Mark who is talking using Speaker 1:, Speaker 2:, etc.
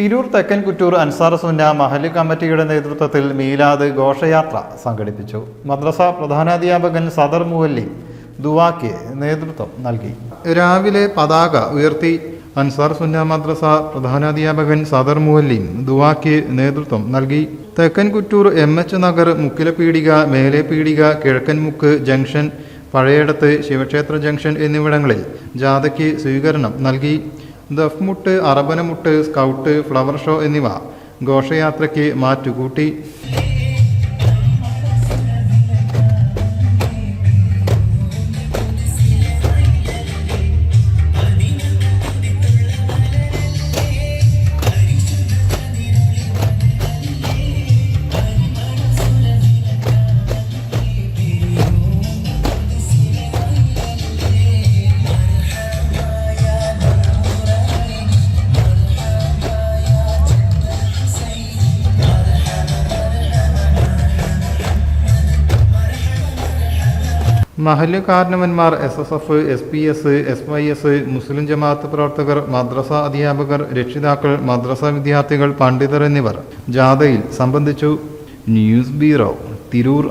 Speaker 1: തിരൂർ തെക്കൻ കുറ്റൂർ അൻസാർ സുന്ന മഹൽ കമ്മിറ്റിയുടെ നേതൃത്വത്തിൽ മീലാദ് ഘോഷയാത്ര സംഘടിപ്പിച്ചു. മദ്രസ പ്രധാനാധ്യാപകൻ സദർ മുവല്ലി ദുവാക്ക് നേതൃത്വം നൽകി. രാവിലെ പതാക ഉയർത്തി അൻസാർ സുന്ന മദ്രസ പ്രധാനാധ്യാപകൻ സദർ മുവല്ലിം ദുവാക്ക് നേതൃത്വം നൽകി. തെക്കൻ Kuttoor M H Nagar Mukkilapeedika Melepeedika Kizhakkanmukku junction Pazhayadathu ശിവക്ഷേത്ര junction എന്നിവിടങ്ങളിൽ ജാഥയ്ക്ക് സ്വീകരണം നൽകി. ദഫ്മുട്ട് അറബനമുട്ട് സ്കൗട്ട് ഫ്ലവർ ഷോ എന്നിവ ഘോഷയാത്രയ്ക്ക് മാറ്റുകൂട്ടി. മഹല്ല് കാരണവന്മാർ S S F S P S S Y S മുസ്ലിം ജമാഅത്ത് പ്രവർത്തകർ മദ്രസ അധ്യാപകർ രക്ഷിതാക്കൾ മദ്രസ വിദ്യാർത്ഥികൾ പണ്ഡിതർ എന്നിവർ. ജാഥയിൽ സംബന്ധിച്ചു ന്യൂസ് ബ്യൂറോ തിരൂർ.